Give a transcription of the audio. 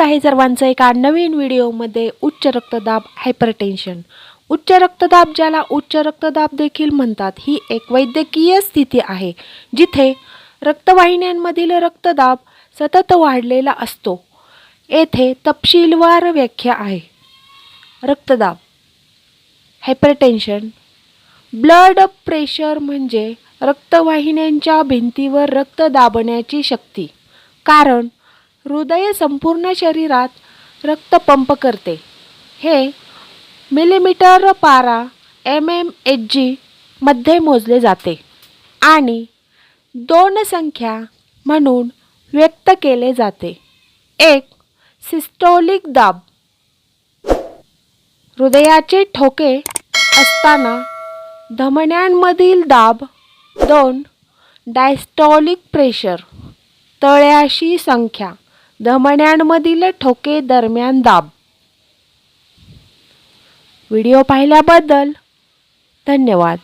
स्वागत आहे सर्वांचं एका नवीन व्हिडिओमध्ये. उच्च रक्तदाब हायपरटेन्शन उच्च रक्तदाब ज्याला उच्च रक्तदाब देखील म्हणतात ही एक वैद्यकीय स्थिती आहे जिथे रक्तवाहिन्यांमधील रक्तदाब सतत वाढलेला असतो. येथे तपशीलवार व्याख्या आहे. रक्तदाब हायपरटेन्शन ब्लड प्रेशर म्हणजे रक्तवाहिन्यांच्या भिंतीवर रक्त दाबण्याची शक्ती. कारण हृदय संपूर्ण शरीरात रक्त पंप करते. हे मिलीमीटर पारा एम एम एच जी मध्ये मोजले जाते आणि दोन संख्या म्हणून व्यक्त केले जाते. एक सिस्टोलिक दाब. हृदयाचे ठोके असताना धमन्यांमधील दाब. दोन डायस्टॉलिक प्रेशर तळ्याशी संख्या. धमण्यांमधील ठोके दरम्यान दाब. व्हिडिओ पाहिल्याबद्दल धन्यवाद.